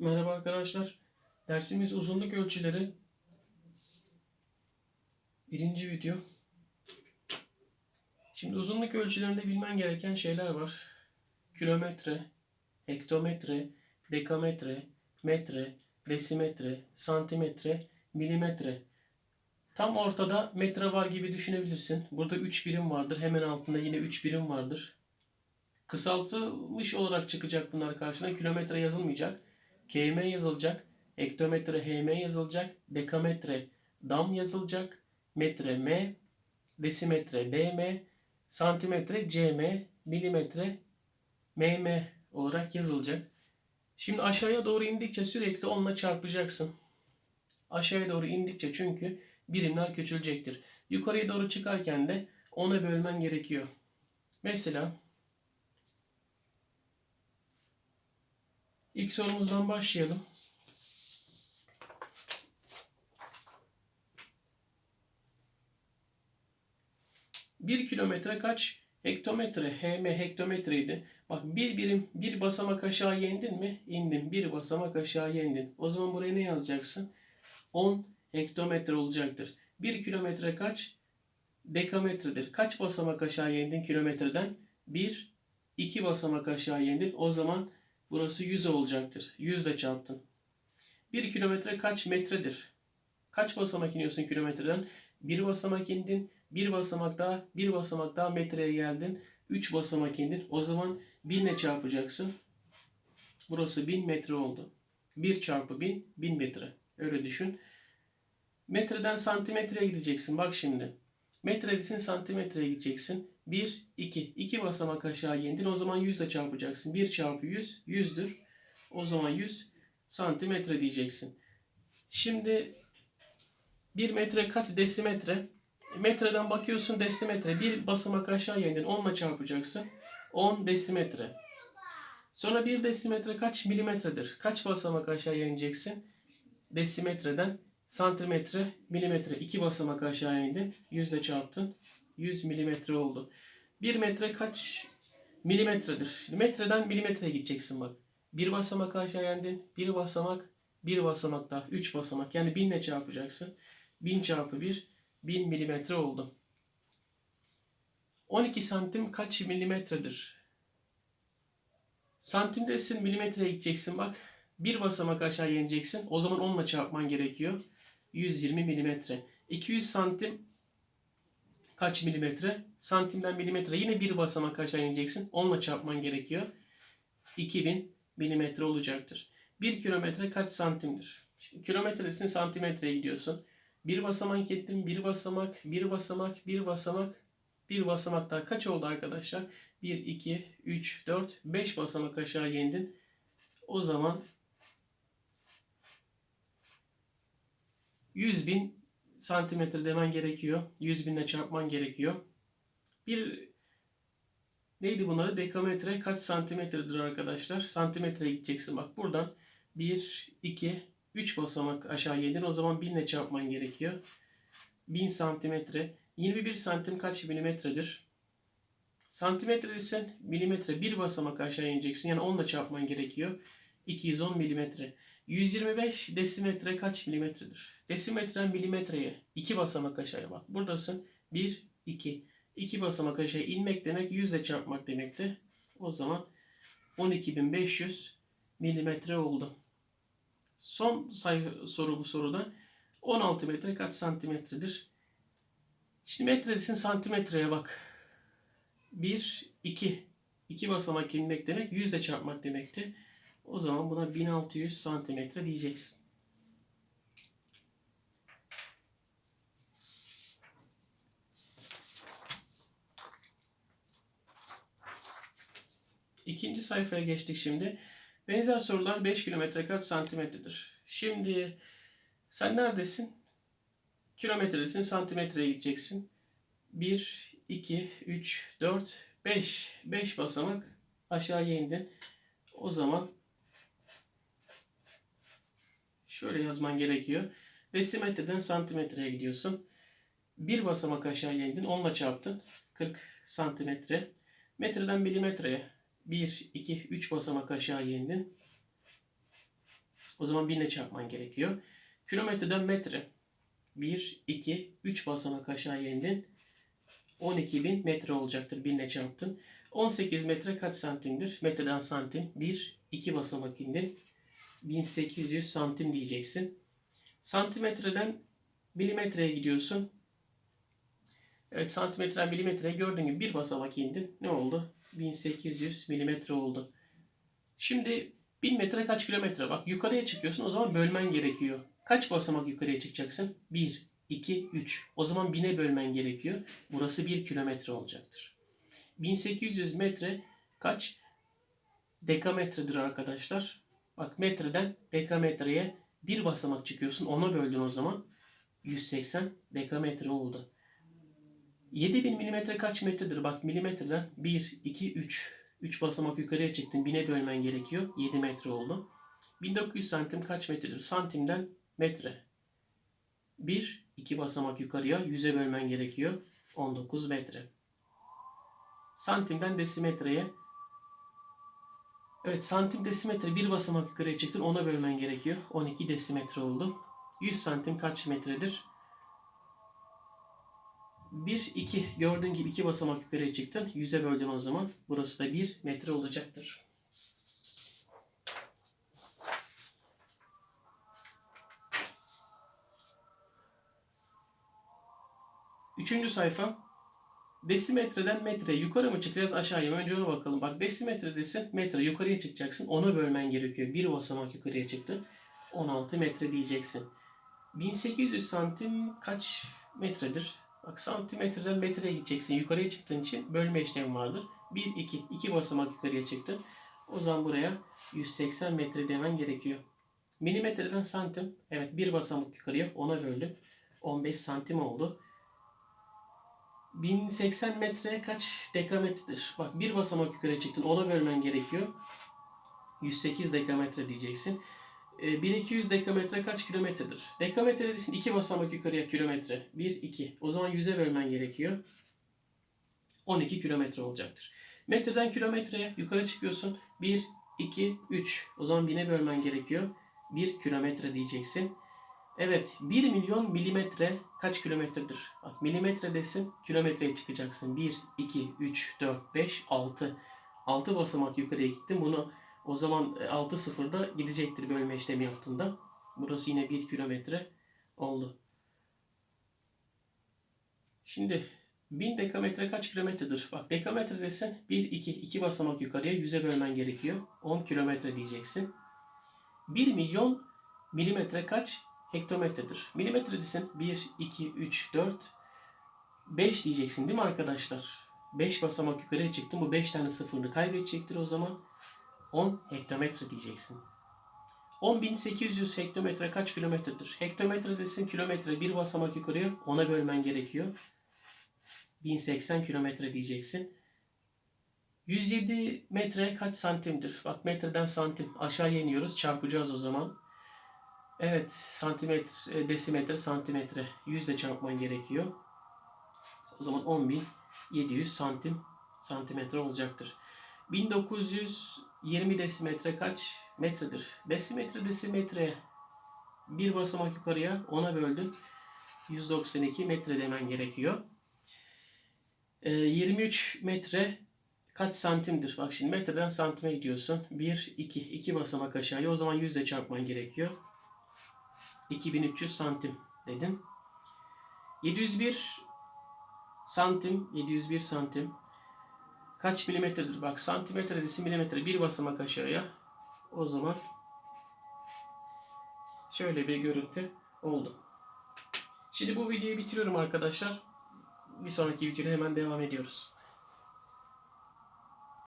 Merhaba arkadaşlar. Dersimiz uzunluk ölçüleri. Birinci video. Şimdi uzunluk ölçülerinde bilmen gereken şeyler var. Kilometre, hektometre, dekametre, metre, desimetre, santimetre, milimetre. Tam ortada metre var gibi düşünebilirsin. Burada 3 birim vardır. Hemen altında yine 3 birim vardır. Kısaltılmış olarak çıkacak bunlar karşına. Kilometre yazılmayacak. KM yazılacak. Hektometre HM yazılacak. Dekametre dam yazılacak. Metre M. Desimetre DM. Santimetre CM. Milimetre MM olarak yazılacak. Şimdi aşağıya doğru indikçe sürekli onunla çarpacaksın. Aşağıya doğru indikçe çünkü birimler küçülecektir. Yukarıya doğru çıkarken de ona bölmen gerekiyor. Mesela ilk sorumuzdan başlayalım. Bir kilometre kaç hektometre? HM hektometreydi. Bak bir birim bir basamak aşağı indin mi? İndin. Bir basamak aşağı indin. O zaman buraya ne yazacaksın? 10 hektometre olacaktır. 1 kilometre kaç? Dekametredir. Kaç basamak aşağı indin kilometreden? 1, 2 basamak aşağı indin. O zaman burası 100 olacaktır. 100 ile çarptın. 1 kilometre kaç metredir? Kaç basamak iniyorsun kilometreden? 1 basamak indin. 1 basamak daha, 1 basamak daha metreye geldin. 3 basamak indin. O zaman 1000 ile çarpacaksın. Burası 1000 metre oldu. 1 çarpı 1000, 1000 metre. Öyle düşün. Metreden santimetreye gideceksin. Bak şimdi. Metredesin santimetreye gideceksin. 1, 2. 2 basamak aşağı indin. O zaman 100 ile çarpacaksın. 1 çarpı 100, 100'dür. O zaman 100 santimetre diyeceksin. Şimdi 1 metre kaç desimetre? Metreden bakıyorsun desimetre. Bir basamak aşağı indin. 10 ile çarpacaksın. 10 desimetre. Sonra 1 desimetre kaç milimetredir? Kaç basamak aşağı ineceksin? Desimetreden santimetre, milimetre. iki basamak aşağı indin. Yüzle çarptın. 100 milimetre oldu. 1 metre kaç milimetredir? Metreden milimetreye gideceksin bak. Bir basamak aşağı indin. Bir basamak, bir basamak daha. Üç basamak. Yani 1000 ile çarpacaksın. 1000 çarpı 1, 1000 milimetre oldu. 12 santim kaç milimetredir? Santimdesin milimetreye gideceksin bak. Bir basamak aşağı ineceksin. O zaman onunla çarpman gerekiyor. 120 milimetre. 200 santim kaç milimetre? Santimden milimetre. Yine bir basamak aşağı ineceksin. Onunla çarpman gerekiyor. 2000 milimetre olacaktır. 1 kilometre kaç santimdir? Şimdi kilometresin santimetreye gidiyorsun. Bir basamak ettim, bir basamak, bir basamak, bir basamak, bir basamak daha kaç oldu arkadaşlar? 1, 2, 3, 4, 5 basamak aşağı indin. O zaman 100 bin santimetre demen gerekiyor. 100 binle çarpman gerekiyor. Bir neydi bunları? Dekametre kaç santimetredir arkadaşlar? Santimetreye gideceksin. Bak buradan 1, 2, 3 basamak aşağı indin. O zaman 1000 ile çarpman gerekiyor. 1000 santimetre. 21 santim kaç milimetredir? Santimetre ise milimetre bir basamak aşağı ineceksin. Yani 10 ile çarpman gerekiyor. 210 milimetre. 125 desimetre kaç milimetredir? Desimetreden milimetreye 2 basamak aşağıya bak. Buradasın 1, 2. 2 basamak aşağı inmek demek 100 ile çarpmak demekti. O zaman 12.500 milimetre oldu. Son sayı soru bu soruda 16 metre kaç santimetredir? Şimdi metredesin santimetreye bak. 1, 2. 2 basamak inmek demek 100 ile çarpmak demekti. O zaman buna 1600 santimetre diyeceksin. İkinci sayfaya geçtik şimdi. Benzer sorular 5 kilometre kaç santimetredir? Şimdi sen neredesin? Kilometredesin, santimetreye gideceksin. 1, 2, 3, 4, 5. 5 basamak aşağıya indin. O zaman şöyle yazman gerekiyor. Desimetreden santimetreye gidiyorsun. Bir basamak aşağıya indin. Onunla çarptın. 40 santimetre. Metreden milimetreye 1, 2, 3 basamak aşağı indin. O zaman 1000 ile çarpman gerekiyor. Kilometreden metre. 1, 2, 3 basamak aşağıya indin. 12.000 metre olacaktır. 1000 ile çarptın. 18 metre kaç santimdir? Metreden santim. 1, 2 basamak indin. 1800 santim diyeceksin. Santimetreden milimetreye gidiyorsun. Evet santimetreden milimetreye gördüğün gibi bir basamak indin. Ne oldu? 1800 milimetre oldu. Şimdi 1000 metre kaç kilometre? Bak yukarıya çıkıyorsun o zaman bölmen gerekiyor. Kaç basamak yukarıya çıkacaksın? 1, 2, 3. O zaman 1000'e bölmen gerekiyor. Burası 1 kilometre olacaktır. 1800 metre kaç dekametredir arkadaşlar? Bak metreden dekametreye bir basamak çıkıyorsun. Ona böldün o zaman. 180 dekametre oldu. 7000 milimetre kaç metredir? Bak milimetreden 1, 2, 3. 3 basamak yukarıya çıktın. 1000'e bölmen gerekiyor. 7 metre oldu. 1900 santim kaç metredir? Santimden metre. 1, 2 basamak yukarıya 100'e bölmen gerekiyor. 19 metre. Santimden desimetreye Evet santim desimetre bir basamak yukarıya çıktın ona bölmen gerekiyor. 12 desimetre oldu. 100 santim kaç metredir? 1, 2 gördüğün gibi iki basamak yukarıya çıktın. 100'e böldün o zaman. Burası da 1 metre olacaktır. Üçüncü sayfa. Desimetreden metre yukarı mı çıkacağız aşağıya mı? Önce ona bakalım. Bak desimetredesin metre yukarıya çıkacaksın. Ona bölmen gerekiyor. Bir basamak yukarıya çıktı. 16 metre diyeceksin. 1800 santim kaç metredir? Bak santimetreden metreye gideceksin. Yukarıya çıktığın için bölme işlemi vardır. 1, 2, 2 basamak yukarıya çıktın. O zaman buraya 180 metre demen gerekiyor. Milimetreden santim. Evet bir basamak yukarıya ona böldüm. 15 santim oldu. 1080 metre kaç dekametredir? Bak bir basamak yukarı çıktın ona bölmen gerekiyor. 108 dekametre diyeceksin. E, 1200 dekametre kaç kilometredir? Dekametre desin iki basamak yukarıya kilometre. 1, 2. O zaman 100'e bölmen gerekiyor. 12 kilometre olacaktır. Metreden kilometreye yukarı çıkıyorsun. 1, 2, 3. O zaman 1000'e bölmen gerekiyor. 1 kilometre diyeceksin. Evet 1 milyon milimetre kaç kilometredir? Bak milimetre desin kilometreye çıkacaksın. 1, 2, 3, 4, 5, 6. 6 basamak yukarıya gittin. Bunu o zaman 6 sıfırda gidecektir bölme işlemi yaptığında. Burası yine 1 kilometre oldu. Şimdi 1000 dekametre kaç kilometredir? Bak dekametre desen 1, 2, 2 basamak yukarıya 100'e bölmen gerekiyor. 10 kilometre diyeceksin. 1 milyon milimetre kaç? Hektometredir. Milimetre desin 1, 2, 3, 4, 5 diyeceksin değil mi arkadaşlar? 5 basamak yukarıya çıktın. Bu 5 tane sıfırını kaybedecektir o zaman. 10 hektometre diyeceksin. 10.800 hektometre kaç kilometredir? Hektometre desin kilometre bir basamak yukarıya ona bölmen gerekiyor. 1080 kilometre diyeceksin. 107 metre kaç santimdir? Bak metreden santim aşağı iniyoruz çarpacağız o zaman. Evet, santimetre, e, desimetre, santimetre. Yüzle çarpman gerekiyor. O zaman 10.700 santim santimetre olacaktır. 1920 desimetre kaç metredir? Desimetre desimetre bir basamak yukarıya ona böldün. 192 metre demen gerekiyor. E, 23 metre kaç santimdir? Bak şimdi metreden santime gidiyorsun. 1, 2, 2 basamak aşağıya. O zaman yüzle çarpman gerekiyor. 2300 santim dedim. 701 santim, 701 santim. Kaç milimetredir? Bak santimetre desi milimetre bir basamak aşağıya. O zaman şöyle bir görüntü oldu. Şimdi bu videoyu bitiriyorum arkadaşlar. Bir sonraki videoda hemen devam ediyoruz.